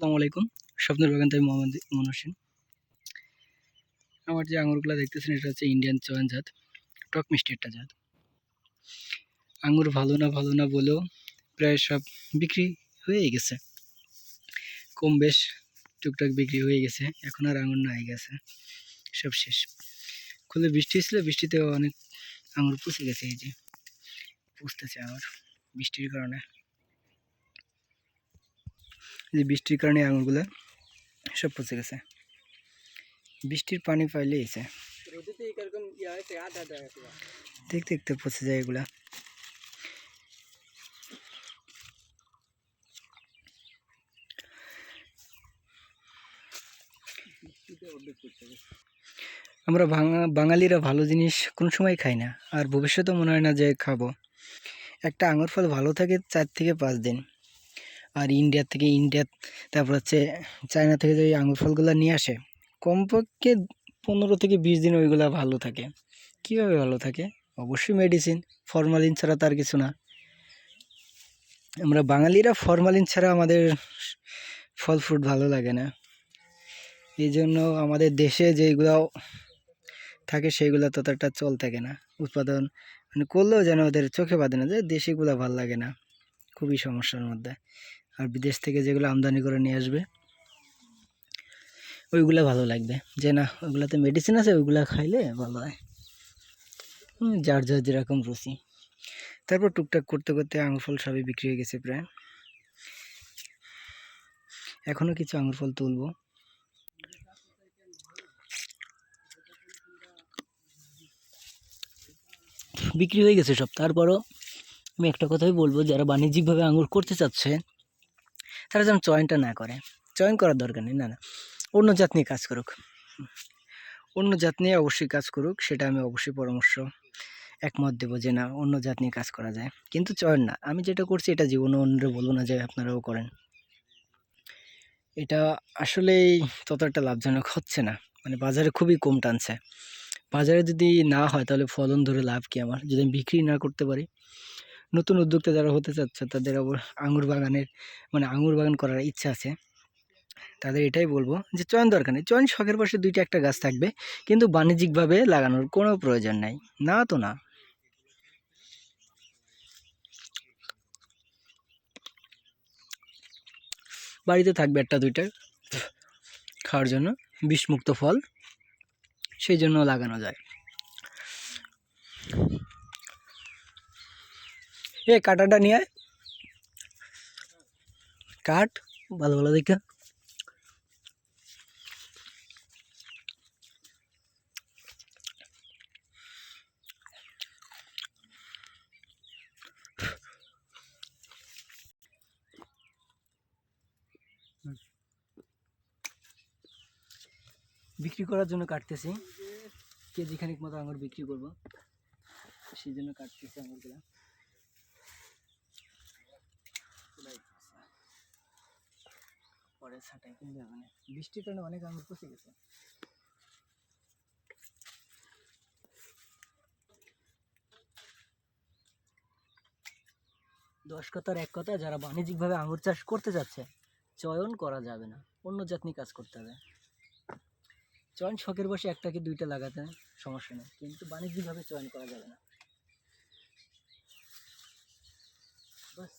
আসসালামু আলাইকুম। স্বপ্নের বাগান তাই মোহাম্মদ সেন আমার যে আঙুরগুলো দেখতেছেন, এটা হচ্ছে ইন্ডিয়ান চয়ন জাত, টক মিষ্টি একটা জাত। আঙুর ভালো না ভালো না বলেও প্রায় সব বিক্রি হয়ে গেছে। কম বেশ টুকটাক বিক্রি হয়ে গেছে, এখন আর আঙুর নাই গেছে, সব শেষ। খুলে বৃষ্টি ছিল বৃষ্টিতেও অনেক আঙুর পচে গেছে এই যে, পুষতেছে আঙুর বৃষ্টির কারণে। যে বৃষ্টির কারণে আঙুরগুলো সব পচে গেছে। বৃষ্টির পানি পাইলে এসে দেখতে দেখতে পচে যায় এগুলা। আমরা বাঙা বাঙালিরা ভালো জিনিস কোনো সময় খাই না। আর ভবিষ্যতেও মনে হয় না যে খাব। একটা আঙুর ফল ভালো থাকে চার থেকে পাঁচ দিন। আর ইন্ডিয়া থেকে ইন্ডিয়া, তারপর হচ্ছে চায়না থেকে যে আঙুর ফলগুলো নিয়ে আসে, কমপক্ষে পনেরো থেকে বিশ দিন ওইগুলো ভালো থাকে। কীভাবে ভালো থাকে? অবশ্যই মেডিসিন ফরমালিন ছাড়া তার কিছু না। আমরা বাঙালিরা ফরমালিন ছাড়া আমাদের ফল ফ্রুট ভালো লাগে না। এই জন্য আমাদের দেশে যেগুলো থাকে সেইগুলো ততটা চল থাকে না। উৎপাদন মানে করলেও যেন ওদের চোখে বাঁধে না যে দেশিগুলো ভালো লাগে না। খুবই সমস্যার মধ্যে। আর বিদেশ থেকে যেগুলো আমদানি করে নিয়ে আসবে, ওইগুলো ভালো লাগবে। যে না, ওইগুলোতে মেডিসিন আছে, ওইগুলো খাইলে ভালো হয়। যার যার যেরকম রুচি। তারপর টুকটাক করতে করতে আঙুর ফল সবই বিক্রি হয়ে গেছে প্রায়। এখনও কিছু আঙুর ফল তুলবো। বিক্রি হয়ে গেছে সব। তারপরও আমি একটা কথাই বলব, যারা বাণিজ্যিকভাবে আঙুর করতে চাচ্ছে, তারা যেন চয়নটা না করে। চয়ন করার দরকার নেই, না না। অন্য জাত নিয়ে কাজ করুক। অন্য জাত নিয়ে অবশ্যই কাজ করুক, সেটা আমি অবশ্যই পরামর্শ, একমত দেবো যে না, অন্য জাত নিয়ে কাজ করা যায়। কিন্তু চয়ন না। আমি যেটা করছি, এটা জীবনে অন্যরা বলব না যে আপনারাও করেন। এটা আসলেই ততটা লাভজনক হচ্ছে না। মানে বাজারে খুবই কম টানছে। বাজারে যদি না হয়, তাহলে ফলন ধরে লাভ কি আমার? যদি আমি বিক্রি না করতে পারি নতুন উদ্যোক্তা যারা হতে চাচ্ছে, তাদের আঙুর বাগানের মানে আঙুর বাগান করার ইচ্ছা আছে। তাদের এটাই বলব যে চয়ন দরকার নেই। চয়ন শখের পাশে দুইটা একটা গাছ থাকবে, কিন্তু বাণিজ্যিকভাবে লাগানোর কোনো প্রয়োজন নাই। না তো না। বাড়িতে থাকবে একটা দুইটা খাওয়ার জন্য, বিষমুক্ত ফল, সেই জন্য লাগানো যায়। এ, কাটাটা নিয়ে আয়। কাট, ভালো ভালো দেখে। বিক্রি করার জন্য কাটতেছি। কেজি খানিক মতো আঙুর বিক্রি করব, সেই জন্য কাটতেছি আঙুরগুলো পরে ছাটাই কিনতে হবে না বৃষ্টির কারণে অনেক আঙুর পচে গেছে। দশ কথার এক কথা যারা বাণিজ্যিকভাবে আঙুর চাষ করতে যাচ্ছে চয়ন করা যাবে না। অন্য জাতনি কাজ করতে হবে। চয়ন শখের বসে একটা কি দুইটা লাগাতে সমস্যা নেই কিন্তু বাণিজ্যিকভাবে চয়ন করা যাবে না। বাস